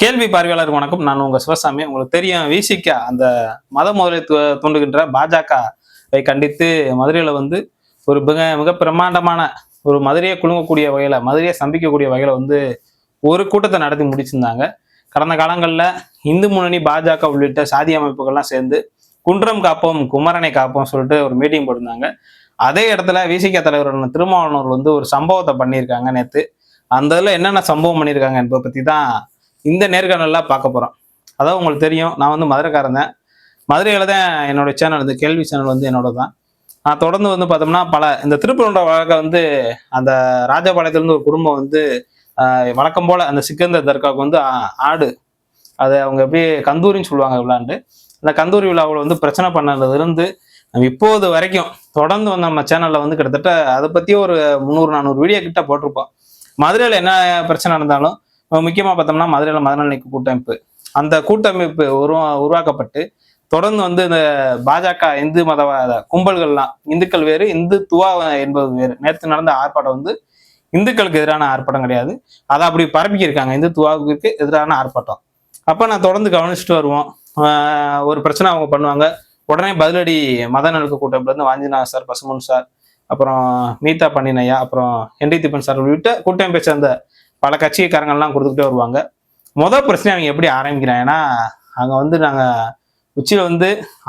கேள்வி பார்வையாளர் வணக்கம். நான் உங்க சிவசாமி. உங்களுக்கு தெரியும் விசிக அந்த மத முதலியத்துவ தூண்டுகின்ற பாஜகவை கண்டித்து மதுரையில வந்து ஒரு மிக மிக பிரம்மாண்டமான ஒரு மதுரையை குலுங்கக்கூடிய வகையில மதுரையை சந்திக்கக்கூடிய வகையில வந்து ஒரு கூட்டத்தை நடத்தி முடிச்சிருந்தாங்க. கடந்த காலங்களில் இந்து முன்னணி பாஜக உள்ளிட்ட சாதி அமைப்புகள்லாம் சேர்ந்து குன்றம் காப்போம் குமரனை காப்போம் சொல்லிட்டு ஒரு மீட்டிங் போட்டிருந்தாங்க. அதே இடத்துல விசிக தலைவரான திருமாவளவன் வந்து ஒரு சம்பவத்தை பண்ணியிருக்காங்க நேற்று அந்த இதில் என்னென்ன சம்பவம் பண்ணியிருக்காங்க என்பதை பற்றி தான் இந்த நேர்காணலில் பார்க்க போகிறோம் அதாவது உங்களுக்கு தெரியும். நான் வந்து மதுரைக்காரன் தான். மதுரையில் தான் என்னோட சேனல் இந்த கேள்வி சேனல் வந்து என்னோட தான். நான் தொடர்ந்து வந்து பார்த்தோம்னா பல இந்த திருப்பூரோட வழக்கை வந்து அந்த ராஜபாளையத்துலேருந்து ஒரு குடும்பம் வந்து வழக்கம் போல் அந்த சிக்கந்தர் தர்காவுக்கு வந்து ஆடு. அதை அவங்க எப்படி கந்தூரின்னு சொல்லுவாங்க விளாண்டு. அந்த கந்தூரி விழாவில் வந்து பிரச்சனை பண்ணதுலேருந்து நம்ம இப்போது வரைக்கும் தொடர்ந்து வந்து நம்ம சேனலில் வந்து கிட்டத்தட்ட அதை பற்றி ஒரு முந்நூறு நானூறு வீடியோ கிட்ட போட்டிருப்போம். மதுரையில் என்ன பிரச்சனை நடந்தாலும் முக்கியமாக பார்த்தோம்னா மதுரையில் மதுரை கூட்டமைப்பு. அந்த கூட்டமைப்பு உருவா உருவாக்கப்பட்டு தொடர்ந்து வந்து இந்த பாஜக இந்து மதவாத கும்பல்கள்லாம் இந்துக்கள் வேறு இந்துத்துவா என்பது வேறு. நேற்று நடந்த ஆர்ப்பாட்டம் வந்து இந்துக்களுக்கு எதிரான ஆர்ப்பாட்டம் கிடையாது. அதை அப்படி பரப்பிக்கிருக்காங்க. இந்துத்துவாவுக்கு எதிரான ஆர்ப்பாட்டம். அப்போ நான் தொடர்ந்து கவனிச்சுட்டு வருவோம். ஒரு பிரச்சனை அவங்க பண்ணுவாங்க. உடனே பதிலடி மத நலக்கு கூட்டமைப்புலேருந்து வாஞ்சினா சார் பசுமன் சார் அப்புறம் மீதா பண்ணினையா அப்புறம் என்டி திப்பன் சார் உள்ளிட்ட கூட்டமைப்பை சேர்ந்த பல கட்சிக்காரங்கள்லாம் கொடுத்துக்கிட்டே வருவாங்க. முதல் பிரச்சனை அவங்க எப்படி ஆரம்பிக்கிறாங்கன்னா அங்கே வந்து நாங்கள் உச்சியில் வந்து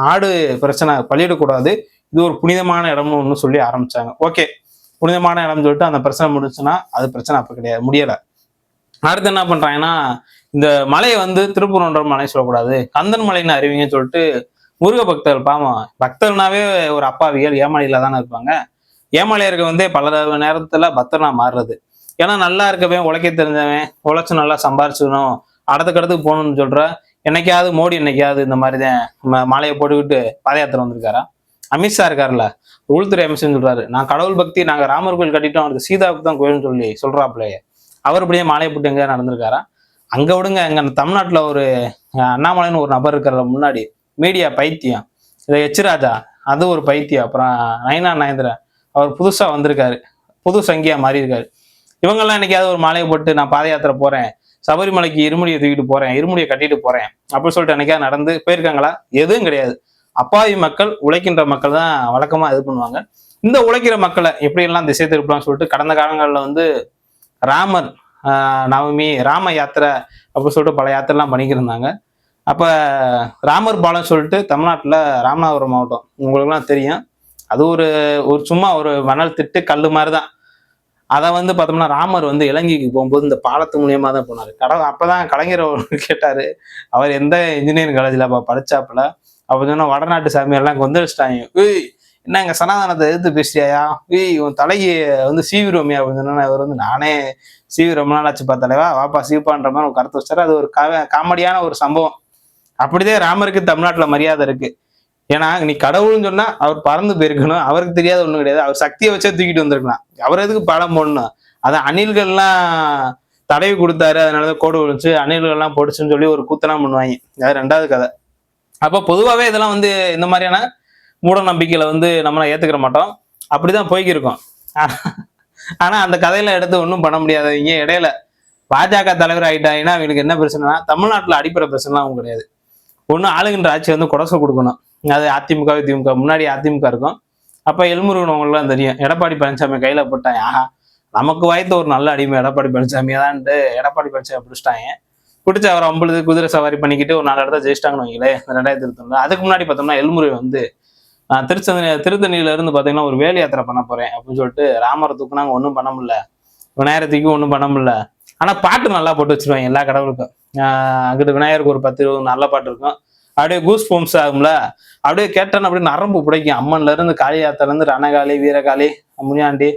ஆடு பிரச்சனை பலியிடக்கூடாது இது ஒரு புனிதமான இடம்னு ஒன்று சொல்லி ஆரம்பித்தாங்க ஓகே புனிதமான இடம்னு சொல்லிட்டு அந்த பிரச்சனை முடிச்சுன்னா அது பிரச்சனை அப்போ கிடையாது. முடியலை. அடுத்து என்ன பண்ணுறாங்கன்னா இந்த மலையை வந்து திருப்பூரன்ற மலை சொல்லக்கூடாது. கந்தன் மலைன்னு அறிவிங்கன்னு சொல்லிட்டு முருக பக்தர்கள் பாவம். பக்தர்னாவே ஒரு அப்பாவிகள் ஏமாளியில் தானே இருப்பாங்க. ஏமாளியர்கள் வந்து பல நேரத்தில் பக்தர்னா மாறுறது. ஏன்னா நல்லா இருக்கவன் உழைக்க தெரிஞ்சவன் உழைச்சு நல்லா சம்பாரிச்சுக்கணும். அடுத்தக்கடுத்துக்கு போகணும்னு சொல்ற என்னைக்காவது மோடி என்னைக்காவது இந்த மாதிரி தான் மாலையை போட்டுக்கிட்டு பாத யாத்திரை வந்திருக்காரா அமித்ஷா இருக்காருல்ல உள்துறை அமைச்சர்னு சொல்றாரு. நான் கடவுள் பக்தி நாங்க ராமர் கோயில் கட்டிட்டோம் அவருக்கு சீதாவுக்கு தான் கோயில்னு சொல்லி சொல்றாப்லையே அவர் இப்படியே மாலையை போட்டு எங்கேயா நடந்திருக்காரா? அங்க விடுங்க எங்க தமிழ்நாட்டுல ஒரு அண்ணாமலைன்னு ஒரு நபர் இருக்கிற முன்னாடி மீடியா பைத்தியம். இதை எச்ராஜா அது ஒரு பைத்தியம். அப்புறம் நயனா நயந்திரன் அவர் புதுசா வந்திருக்காரு. புது சங்கியா மாறி இருக்காரு இவங்கெல்லாம் என்னைக்காவது ஒரு மாலையை போட்டு நான் பாத யாத்திரை போறேன் சபரிமலைக்கு இருமுடியை தூக்கிட்டு போறேன் இருமுடியை கட்டிட்டு போறேன் அப்படின்னு சொல்லிட்டு என்னைக்காவது நடந்து போயிருக்காங்களா? எதுவும் கிடையாது. அப்பாவி மக்கள் உழைக்கின்ற மக்கள் தான் வழக்கமா இது பண்ணுவாங்க. இந்த உழைக்கிற மக்களை எப்படியெல்லாம் திசை திருப்பலாம்னு சொல்லிட்டு கடந்த காலங்களில் வந்து ராமர் நவமி ராம யாத்திரை அப்படின்னு சொல்லிட்டு பல யாத்திரைலாம் பண்ணிக்கிருந்தாங்க. அப்போ ராமர் பாலம் சொல்லிட்டு தமிழ்நாட்டில் ராமநாதபுரம் மாவட்டம் உங்களுக்குலாம் தெரியும். அது ஒரு ஒரு சும்மா ஒரு மணல் திட்டு கல் மாதிரி தான். அதை வந்து பார்த்தோம்னா ராமர் வந்து இலங்கைக்கு போகும்போது இந்த பாலத்து மூலியமா தான் போனார். கட அப்பதான் கலைஞர் அவர் கேட்டாரு. அவர் எந்த இன்ஜினியரிங் காலேஜில் படிச்சாப்புல? அப்போ சொன்னா வடநாட்டு சாமியெல்லாம் கொந்தளிச்சிட்டாங்க. ஏய் என்ன எங்க சனாதனத்தை எதிர்த்து பேசுறியா ஏய் உன் தலைக்கு வந்து சீவிரோமியா அப்படின்னு சொன்னா இவர் வந்து நானே சீவி ரொம்ப நாள் ஆச்சு வாப்பா சீப்பான்ற மாதிரி கருத்து வச்சாரு. அது ஒரு காமெடியான ஒரு சம்பவம். அப்படிதான் ராமருக்கு தமிழ்நாட்டில் மரியாதை இருக்கு. ஏன்னா நீ கடவுள்னு சொன்னா அவர் பறந்து போயிருக்கணும். அவருக்கு தெரியாத ஒண்ணும் கிடையாது. அவர் சக்தியை வச்சே தூக்கிட்டு வந்திருக்கலாம். அவர் எதுக்கு படம் போடணும்? அதான் அணில்கள்லாம் தடவி கொடுத்தாரு. அதனாலதான் கோடு விழுச்சு அணில்கள்லாம் போட்டுச்சுன்னு சொல்லி ஒரு கூத்தலாம் பண்ணுவாங்க. அது ரெண்டாவது கதை. அப்போ பொதுவாகவே இதெல்லாம் வந்து இந்த மாதிரியான மூட நம்பிக்கையில வந்து நம்மளை ஏத்துக்கிற மாட்டோம். அப்படிதான் போய்க்கிருக்கோம். ஆனா அந்த கதையில எடுத்து ஒன்றும் பண்ண முடியாதவங்க இடையில பாஜக தலைவர் ஆயிட்டாங்கன்னா அவங்களுக்கு என்ன பிரச்சனைனா தமிழ்நாட்டில் அடிப்படை பிரச்சனைலாம் அவங்க கிடையாது. ஒன்றும் ஆளுகின்ற ஆட்சி வந்து குடசை கொடுக்கணும். அது அதிமுக திமுக. முன்னாடி அதிமுக இருக்கும். அப்ப எல்முருகனவங்களாம் தெரியும். எடப்பாடி பழனிசாமி கையில் போட்டாங்க ஆஹா நமக்கு வாய்த்த ஒரு நல்ல அடிமை எடப்பாடி பழனிசாமி. தான்ட்டு எடப்பாடி பழனிசாமி பிடிச்சிட்டாங்க. பிடிச்சி அவர் அம்பளுது குதிரை சவாரி பண்ணிக்கிட்டு ஒரு நாலு இடத்த ஜெயிச்சிட்டாங்கன்னு வைங்களேன் ரெண்டாயிரத்தி இருபத்தொன்னு அதுக்கு முன்னாடி பார்த்தோம்னா எல்முருகன் வந்து நான் திருச்செந்தனி திருத்தணியில இருந்து பார்த்தீங்கன்னா ஒரு வேலை யாத்திரை பண்ண போறேன் அப்படின்னு சொல்லிட்டு ராமரை தூக்குனாங்க ஒன்றும் பண்ண முடியல. விநாயகர் ஒன்றும் பண்ண முடியல. ஆனால் பாட்டு நல்லா போட்டு வச்சிருவாங்க எல்லா கடவுளுக்கும். அங்கிட்டு விநாயகருக்கு ஒரு பத்து இருபது நல்ல பாட்டு இருக்கும். அப்படியே கூஸ் பம்ப்ஸ் ஆகும்ல? அப்படியே கேட்டேன் அப்படியே நரம்பு பிடிக்கும். அம்மன்ல இருந்து காளியாத்தில இருந்து ரணகாளி வீரகாளி முனியாண்டி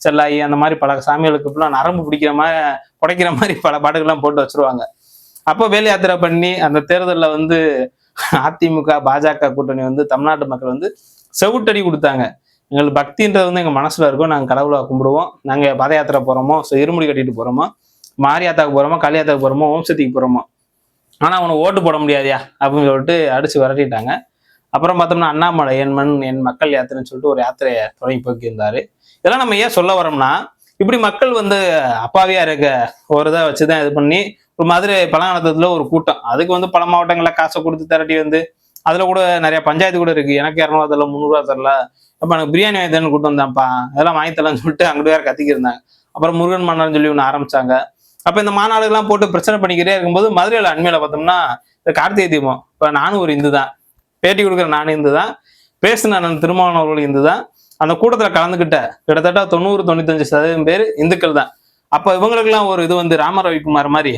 செல்லாயி அந்த மாதிரி பல சாமிகளுக்கு இப்பெல்லாம் நரம்பு பிடிக்கிற மாதிரி புடைக்கிற மாதிரி பல பாட்டுகள்லாம் போட்டு வச்சிருவாங்க. அப்போ வேலை யாத்திரை பண்ணி அந்த தேர்தலில் வந்து அதிமுக பாஜக கூட்டணி வந்து தமிழ்நாட்டு மக்கள் வந்து செவுட்டடி கொடுத்தாங்க. எங்களுக்கு பக்தின்றது வந்து எங்கள் மனசில் இருக்கும். நாங்கள் கடவுளை கும்பிடுவோம். நாங்கள் பாத யாத்திரை போகிறோமோ ஸோ இருமுடி கட்டிட்டு போகிறோமோ மாரியாத்தாவுக்கு போகிறோமோ காளியாத்தாக்கு போகிறோமோ ஓம் சக்திக்கு போகிறோமோ ஆனால் அவனை ஓட்டு போட முடியாதியா அப்படின்னு சொல்லிட்டு அடிச்சு விரட்டிட்டாங்க. அப்புறம் பார்த்தோம்னா அண்ணாமலை என் மண் என் மக்கள் யாத்திரைன்னு சொல்லிட்டு ஒரு யாத்திரையை தொடங்கி போக்கியிருந்தாரு. இதெல்லாம் நம்ம ஏன் சொல்ல வரோம்னா இப்படி மக்கள் வந்து அப்பாவியா இருக்க ஒரு இதை வச்சுதான் இது பண்ணி ஒரு மதுரை பழங்காலத்துல ஒரு கூட்டம். அதுக்கு வந்து பல மாவட்டங்களில் காசை கொடுத்து திரட்டி வந்து அதுல கூட நிறைய பஞ்சாயத்து கூட இருக்கு. எனக்கு இரநூறுவா தரல முந்நூறுவா தரல. அப்ப எனக்கு பிரியாணி வாங்கி தரேன்னு கூட்டு வந்தேன்ப்பா அதெல்லாம் வாங்கி தரலன்னு சொல்லிட்டு அங்கிட்டு வேற கத்திக்கிருந்தாங்க அப்புறம் முருகன் மன்னர்னு சொல்லி ஒன்று ஆரம்பிச்சாங்க. அப்ப இந்த மாநாடுகள்லாம் போட்டு பிரச்சனை பண்ணிக்கிட்டே இருக்கும்போது மதுரையில் அண்மையில பார்த்தோம்னா இந்த கார்த்திகை தீபம். இப்ப நானும் ஒரு இந்து தான் பேட்டி கொடுக்குற நானும் இந்து தான் பேசின நான் திருமாவளவன் இந்து தான் அந்த கூட்டத்துல கலந்துக்கிட்ட கிட்டத்தட்ட தொண்ணூறு தொண்ணூத்தஞ்சு சதவீதம் பேர் இந்துக்கள் தான். அப்ப இவங்களுக்கெல்லாம் ஒரு இது வந்து ராம ரவிக்குமார் மாதிரி.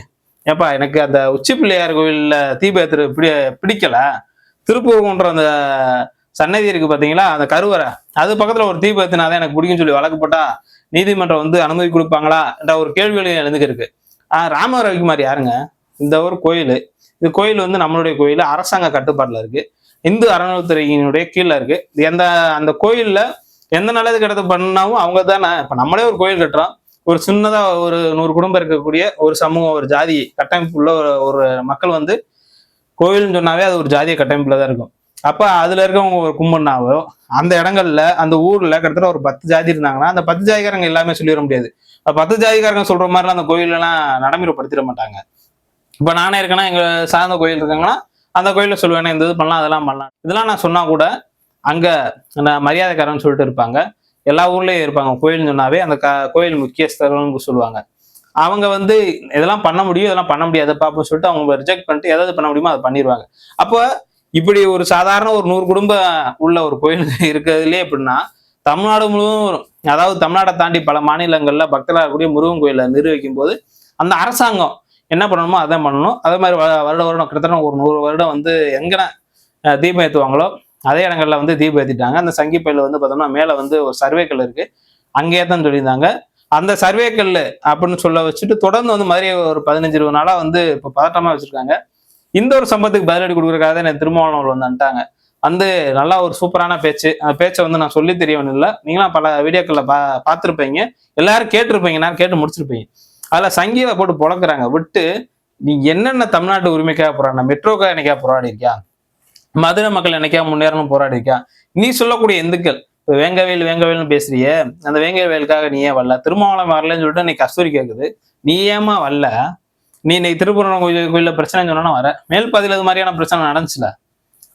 ஏப்பா எனக்கு அந்த உச்சி பிள்ளையார் கோவில்ல தீபேத்திர பிடி பிடிக்கல. திருப்பூர்ன்ற அந்த சன்னதி இருக்கு பாத்தீங்களா? அந்த கருவறை. அது பக்கத்துல ஒரு தீப ஏத்தினாதான் எனக்கு பிடிக்கும்னு சொல்லி வழக்கு போட்டா நீதிமன்றம் வந்து அனுமதி கொடுப்பாங்களா என்ற ஒரு கேள்விகளையும் எழுந்துக்கு இருக்கு. ஆஹ் ரவிக்குமார் யாருங்க? இந்த ஒரு கோயில். இது கோயில் வந்து நம்மளுடைய கோயில் அரசாங்க கட்டுப்பாட்டுல இருக்கு. இந்து அறநிலைத்துறையினுடைய கீழே இருக்கு. இது எந்த அந்த கோயில்ல எந்த நல்லது கிடத்து பண்ணாவும் அவங்க தானே. இப்ப நம்மளே ஒரு கோயில் கட்டுறோம். ஒரு சின்னதா ஒரு நூறு குடும்பம் இருக்கக்கூடிய ஒரு சமூகம் ஒரு ஜாதி கட்டமைப்பு உள்ள ஒரு ஒரு மக்கள் வந்து கோயில்னு சொன்னாவே அது ஒரு ஜாதிய கட்டமைப்புல தான் இருக்கும். அப்போ அதில் இருக்கவங்க ஒரு கும்பன்னாவோ அந்த இடங்கள்ல அந்த ஊரில் கிட்டத்தட்ட ஒரு பத்து ஜாதி இருந்தாங்கன்னா அந்த பத்து ஜாதிக்காரங்க எல்லாமே சொல்லிட முடியாது. பத்து ஜாதிக்காரங்க சொல்கிற மாதிரிலாம் அந்த கோயிலெல்லாம் நடைமுறைப்படுத்திட மாட்டாங்க. இப்போ நானே இருக்கேன்னா எங்கள் சார்ந்த கோயில் இருக்காங்கன்னா அந்த கோயிலில் சொல்லுவேன் இந்த இது பண்ணலாம் அதெல்லாம் பண்ணலாம். இதெல்லாம் நான் சொன்னால் கூட அங்கே அந்த மரியாதைக்காரன் சொல்லிட்டு இருப்பாங்க. எல்லா ஊர்லேயும் இருப்பாங்க. கோயில்னு சொன்னாவே அந்த க கோயில் முக்கியஸ்தர்கள்னு சொல்லுவாங்க. அவங்க வந்து இதெல்லாம் பண்ண முடியும் இதெல்லாம் பண்ண முடியாது பார்ப்போம் சொல்லிட்டு அவங்க ரிஜெக்ட் பண்ணிட்டு எதாவது பண்ண முடியுமோ அதை பண்ணிடுவாங்க அப்போ இப்படி ஒரு சாதாரண ஒரு நூறு குடும்பம் உள்ள ஒரு கோயில் இருக்கிறதுலே எப்படின்னா தமிழ்நாடு முழுவதும் அதாவது தமிழ்நாடை தாண்டி பல மாநிலங்கள்ல பக்தராக இருக்கக்கூடிய முருகன் கோயிலை நிர்வகிக்கும் போது அந்த அரசாங்கம் என்ன பண்ணணுமோ அதை பண்ணணும். அதே மாதிரி வ- வருட வருடம் கிட்டத்தட்ட ஒரு நூறு வருடம் வந்து எங்கன தீபம் ஏற்றுவாங்களோ அதே இடங்கள்ல வந்து தீபம் ஏற்றிட்டாங்க அந்த சங்கிப்பையில் வந்து பார்த்தோம்னா மேலே வந்து ஒரு சர்வேக்கல் இருக்கு. அங்கேயே தான் சொல்லியிருந்தாங்க. அந்த சர்வேக்கல் அப்படின்னு சொல்ல வச்சுட்டு தொடர்ந்து வந்து மாதிரி ஒரு பதினஞ்சு இருபது நாளாக வந்து இப்போ பதட்டமாக வச்சுருக்காங்க. இந்த ஒரு சம்பவத்துக்கு பதிலடி கொடுக்குறக்காக தான் எனக்கு திருமாவளவன் வந்துட்டாங்க. வந்து நல்லா ஒரு சூப்பரான பேச்சு. அந்த பேச்சை வந்து நான் சொல்லி தெரியவன் இல்லை. நீங்களாம் பல வீடியோக்களில் பா பார்த்துருப்பீங்க. எல்லாரும் கேட்டிருப்பீங்க. நான் கேட்டு முடிச்சிருப்பீங்க. அதில் சங்கீத போட்டு புழக்கிறாங்க விட்டு நீ என்னென்ன தமிழ்நாட்டு உரிமைக்காக போராடின? மெட்ரோக்காக என்னைக்கா போராடி இருக்கியா மதுரை மக்கள் என்னைக்கா முன்னேறணும் போராடிருக்கியா நீ சொல்லக்கூடிய இந்துக்கள் இப்போ வேங்கவேல் வேங்கவேல்னு பேசுறியே. அந்த வேங்கவேலுக்காக நீ ஏன் வரல? திருமாவளம் வரலன்னு சொல்லிட்டு நீ கஸ்தூரி கேட்குது நீ ஏமா வரல? நீ இன்னைக்கு திருப்புரம் கோயில் கோயிலில் பிரச்சனை சொன்னா வர. மேல் பதில் இது மாதிரியான பிரச்சனை நடந்துச்சுல.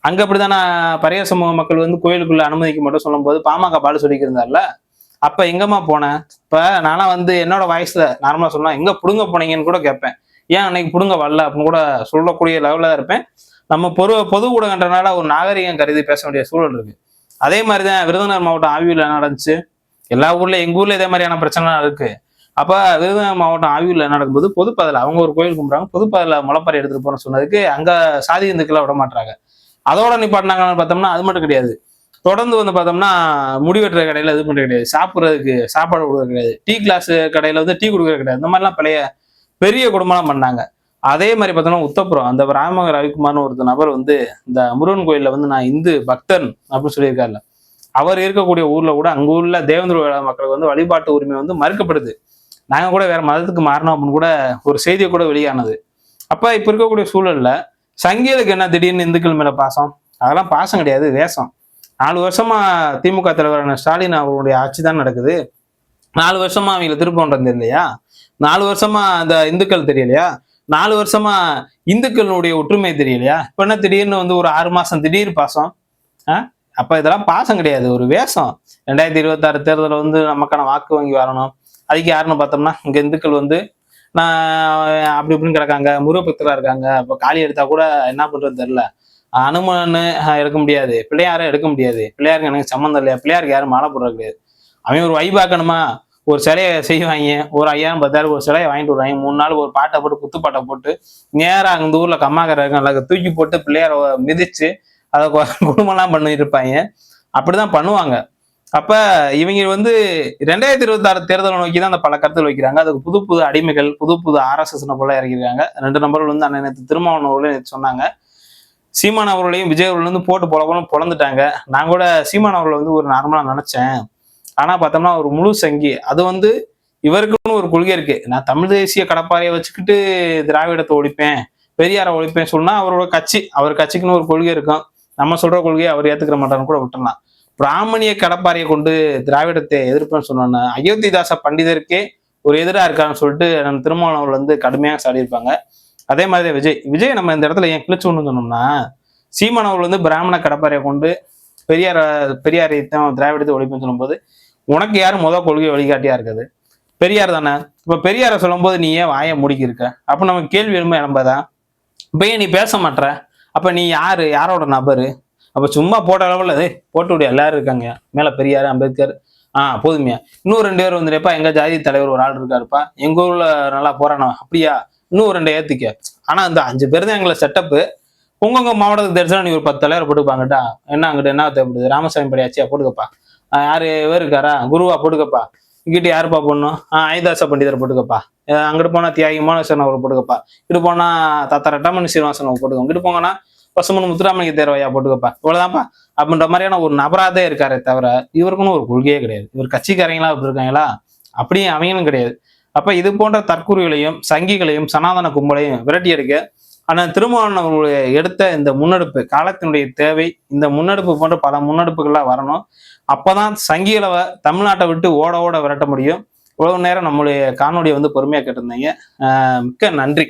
அங்க அப்படிதானே பரைய சமூக மக்கள் வந்து கோயிலுக்குள்ள அனுமதிக்க மட்டும் சொல்லும் போது பாமக பாலு சொல்லிக்கிருந்தார்ல. அப்போ எங்கம்மா போனேன் இப்போ நானும் வந்து என்னோட வாய்ஸ்ல நார்மலாக சொன்னா எங்கே பிடுங்க போனீங்கன்னு கூட கேட்பேன் ஏன் அன்னைக்கு பிடுங்க வரல? அப்படின்னு கூட சொல்லக்கூடிய லெவலில் தான் இருப்பேன். நம்ம பொது பொது ஊடகன்றனால ஒரு நாகரிகம் கருதி பேச வேண்டிய சூழல் இருக்கு. அதே மாதிரி தான் விருதுநகர் மாவட்டம் ஆவியூரில் நடந்துச்சு. எல்லா ஊர்ல எங்க ஊர்ல இதே மாதிரியான பிரச்சனை இருக்கு. அப்போ விருதுநகர் மாவட்டம் ஆவியூரில் நடக்கும்போது பொதுப்பதில் அவங்க ஒரு கோயில் கும்பிட்றாங்க. பொதுப்பதில் முளைப்பாரி எடுத்துகிட்டு போறேன்னு சொன்னதுக்கு அங்கே சாதி இந்துக்கெல்லாம் விட மாட்டாங்க அதோட நிப்பாட்டினாங்கன்னு பார்த்தோம்னா அது மட்டும் கிடையாது. தொடர்ந்து வந்து பார்த்தோம்னா முடி வெட்டுற கடையில் இது பண்றது கிடையாது. சாப்பிட்றதுக்கு சாப்பாடு கொடுக்கறது கிடையாது. டீ கிளாஸ் கடையில் வந்து டீ கொடுக்கறது கிடையாது. இந்த மாதிரிலாம் பழைய பெரிய குடும்பம்லாம் பண்ணாங்க. அதே மாதிரி பார்த்தோம்னா உத்தப்புறம் அந்த ராமங்க ரவிக்குமார்னு ஒரு நபர் வந்து இந்த முருகன் கோயிலில் வந்து நான் இந்து பக்தன் அப்படின்னு சொல்லியிருக்காருல்ல. அவர் இருக்கக்கூடிய ஊரில் கூட அங்கே உள்ள தேவேந்திர மக்களுக்கு வந்து வழிபாட்டு உரிமை வந்து மறுக்கப்படுது. நாங்கள் கூட வேறு மதத்துக்கு மாறணும் அப்படின்னு கூட ஒரு செய்தியை கூட வெளியானது. அப்போ இப்போ இருக்கக்கூடிய சூழல்ல சங்கிகளுக்கு என்ன திடீர்னு இந்துக்கள் மேலே பாசம்? அதெல்லாம் பாசம் கிடையாது வேஷம். நாலு வருஷமா திமுக தலைவரான ஸ்டாலின் அவருடைய ஆட்சி தான் நடக்குது. நாலு வருஷமா அவங்கள திருப்பம் இல்லையா? நாலு வருஷமா அந்த இந்துக்கள் தெரியலையா? நாலு வருஷமா இந்துக்களுடைய ஒற்றுமை தெரியலையா? இப்ப என்ன திடீர்னு வந்து ஒரு ஆறு மாசம் திடீர் பாசம்? ஆ? அப்ப இதெல்லாம் பாசம் கிடையாது ஒரு வேஷம். ரெண்டாயிரத்தி இருபத்தாறு தேர்தலில் வந்து நமக்கான வாக்கு வங்கி வரணும். அதுக்கு யாருன்னு பார்த்தோம்னா இங்க இந்துக்கள் வந்து நான் அப்படி இப்படின்னு கிடக்காங்க முருகபக்தராக இருக்காங்க. இப்போ காளி எடுத்தா கூட என்ன பண்றது தெரில அனுமன் எடுக்க முடியாது. பிள்ளையாரும் எடுக்க முடியாது. பிள்ளையாருக்கு எனக்கு சம்மந்தம் இல்லையா? பிள்ளையாருக்கு யாரும் மாலை போடுறது கிடையாது. அவன் ஒரு வைபாக்கணுமா ஒரு சிலையை செய்வாங்க. ஒரு ஐயாயிரம் பத்தாயிரம் ஒரு சிலையை வாங்கிட்டு வருவாங்க. மூணு நாள் ஒரு பாட்டை போட்டு குத்து பாட்டை போட்டு நேராக அந்த ஊரில் கம்மாக்கரை இருக்காங்க தூக்கி போட்டு பிள்ளையார மிதிச்சு அதை குடும்பம்லாம் பண்ணிட்டு இருப்பாங்க. அப்படிதான் பண்ணுவாங்க. அப்ப இவங்க வந்து ரெண்டாயிரத்தி இருபத்தி ஆறு தேர்தலை நோக்கி தான் அந்த பல கருத்துகள் வைக்கிறாங்க. அதுக்கு புது புது அடிமைகள் புது புது ஆர்எஸ்எஸ் போல இறங்கிருக்காங்க ரெண்டு நபர்கள் வந்து அண்ணன் நேற்று திருமாவளவன் அவர்களே சொன்னாங்க. சீமான் அவர்களையும் விஜய் அவர்கள் வந்து போட்டு போல பொலம் பொழந்துட்டாங்க. நான் கூட சீமான் அவர்களை வந்து ஒரு நார்மலா நினைச்சேன். ஆனா பார்த்தோம்னா ஒரு முழு சங்கி. அது வந்து இவருக்குன்னு ஒரு கொள்கை இருக்கு. நான் தமிழ் தேசிய கடப்பாறையை வச்சுக்கிட்டு திராவிடத்தை ஒழிப்பேன் பெரியாரை ஒழிப்பேன் சொன்னா அவரோட கட்சி அவர் கட்சிக்குன்னு ஒரு கொள்கை இருக்கும். நம்ம சொல்ற கொள்கையை அவர் ஏத்துக்கிற மாட்டாருன்னு கூட விட்டுடலாம் பிராமணிய கடப்பாறையை கொண்டு திராவிடத்தை எதிர்ப்புன்னு சொன்னோன்னா அயோத்திதாச பண்டிதருக்கே ஒரு எதிராக இருக்கான்னு சொல்லிட்டு நம்ம திருமாவளவர்கள் வந்து கடுமையாக சாடியிருப்பாங்க. அதே மாதிரி விஜய். விஜய் நம்ம இந்த இடத்துல ஏன் கிழிச்சு ஒன்று சொன்னோம்னா சீமானவர் வந்து பிராமண கடப்பாறையை கொண்டு பெரியார் பெரியாரைத்தான் திராவிடத்தை ஒழிப்புன்னு சொல்லும்போது உனக்கு யார் முத கொள்கை வழிகாட்டியா இருக்குது? பெரியார் தானே. இப்போ பெரியாரை சொல்லும்போது நீ ஏன் வாயை முடிக்கி இருக்க அப்ப நமக்கு கேள்வி எழும்ப எழும்பதான் இப்போ ஏன் நீ பேச மாட்டேற அப்போ நீ யாரு? யாரோட நபரு? அப்போ சும்மா போட்ட அளவில் ஏய் போட்டு எல்லாரும் இருக்காங்க. மேலே பெரியார் அம்பேத்கர். ஆ போதுமையா. இன்னும் ரெண்டு பேர் வந்துருப்பா. எங்க ஜாதி தலைவர் ஒரு ஆள் இருக்காருப்பா. எங்க ஊர்ல நல்லா போறானோ அப்படியா? இன்னும் ரெண்டு ஏத்துக்க. ஆனா இந்த அஞ்சு பேர் தான் எங்களை செட்டப்பு உங்கவுங்க மாவட்டத்துக்கு தெரிஞ்சா நீ ஒரு பத்து தலைவர் போட்டுப்பாங்கட்டா என்ன அங்கிட்ட என்ன தேவைப்படுது? ராமசாமி படியாச்சியா? போட்டுக்கப்பா. யாரு இவர் இருக்காரா? குருவா போட்டுக்கப்பா. இங்கிட்ட யாருப்பா போடணும்? ஆஹ் ஐதாச பண்டிதர் போட்டுக்கப்பா. அங்கிட்டு போனா தியாகி மோனேஸ்வரன் அவர் போட்டுக்கப்பா. இங்கிட்டு போனா தாத்தா ரெட்டாமணி சீனிவாசன் போட்டுக்கோங்க இங்கிட்டு போங்கன்னா பசுமன் முத்துராமலிங்க தேர்வையா போட்டுக்கப்பா. இவ்வளவுதான்ப்பா. அப்படின்ற மாதிரியான ஒரு நபராதே இருக்காரே தவிர இவருக்குன்னு ஒரு கொள்கையே கிடையாது. இவர் கட்சிக்காரங்களா அப்படி இருக்காங்களா? அப்படியும் அவங்களும் கிடையாது. அப்ப இது போன்ற தற்கூறுகளையும் சங்கிகளையும் சனாதன கும்பலையும் விரட்டி எடுக்க ஆனால் திருமாவளவன் அவர்களுடைய எடுத்த இந்த முன்னெடுப்பு காலத்தினுடைய தேவை இந்த முன்னெடுப்பு போன்ற பல முன்னெடுப்புகள்லாம் வரணும். அப்போதான் சங்கிகளை தமிழ்நாட்டை விட்டு ஓட ஓட விரட்ட முடியும். இவ்வளவு நேரம் நம்மளுடைய காணொலியை வந்து பொறுமையாக கேட்டிருந்தீங்க. மிக்க நன்றி.